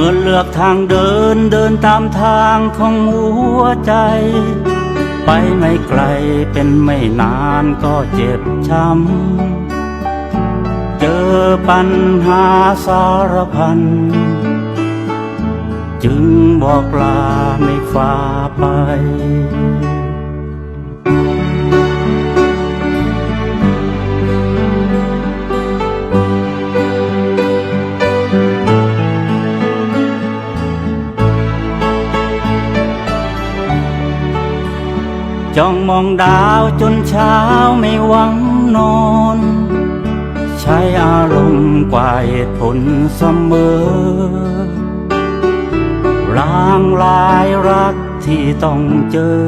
เมื่อกทางเดินเดินตามทางของหัวใจ ไปไม่ไกลเป็นไม่นานก็เจ็บช้ำ เจอปัญหาสารพัน จึงบอกลาไม่ฟ้าไป จ้องมองดาวจนเช้าไม่หวังนอน ใช้อารมณ์กว่าเหตุผลเสมอร่างลายรักที่ต้องเจอ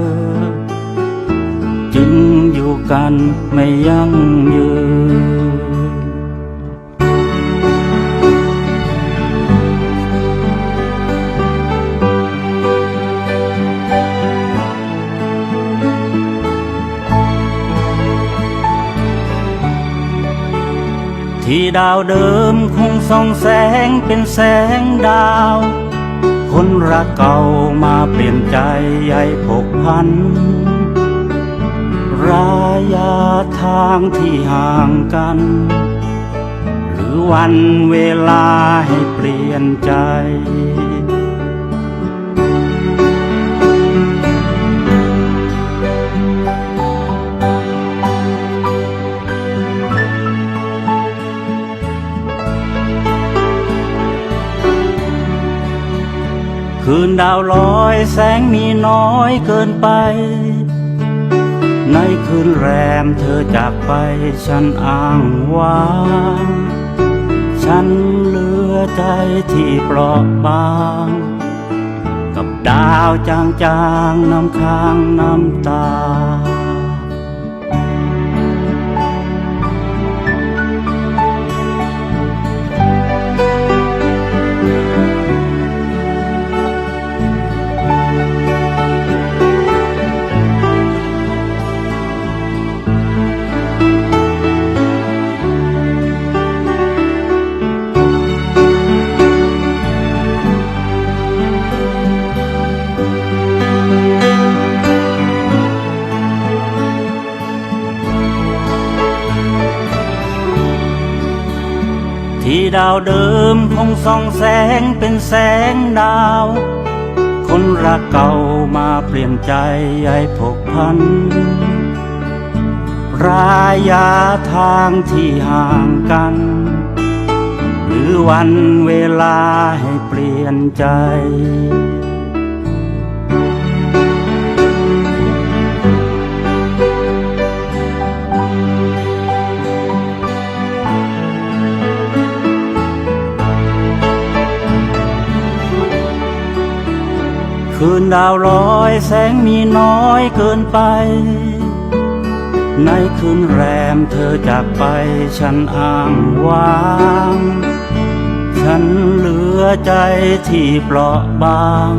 จึงอยู่กันไม่ยั่งยืน ที่ดาวเดิมคงส่องแสงเป็นแสงดาว คนรักเก่ามาเปลี่ยนใจใยผกพันรายาทางที่ห่างกัน หรือวันเวลาให้เปลี่ยนใจ คืนดาวลอยแสงมีน้อยเกินไป ในคืนแรมเธอจากไปฉันอ้างว้างฉันเหลือใจที่เปราะบาง กับดาวจางจางๆน้ำค้างน้ำตา ที่ดาวเดิมคงส่องแสงเป็นแสงดาว คนรักเก่ามาเปลี่ยนใจใยผกพัน รายาทางที่ห่างกัน หรือวันเวลาให้เปลี่ยนใจ คืนดาวลอยแสงมีน้อยเกินไป ในคืนแรมเธอจากไปฉันอ้างว้าง ฉันเหลือใจที่เปราะบาง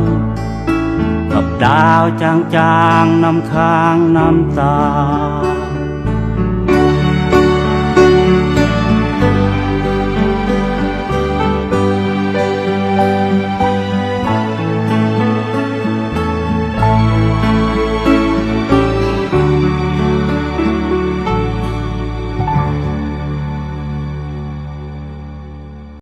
กับดาวจางๆน้ำค้างน้ำตา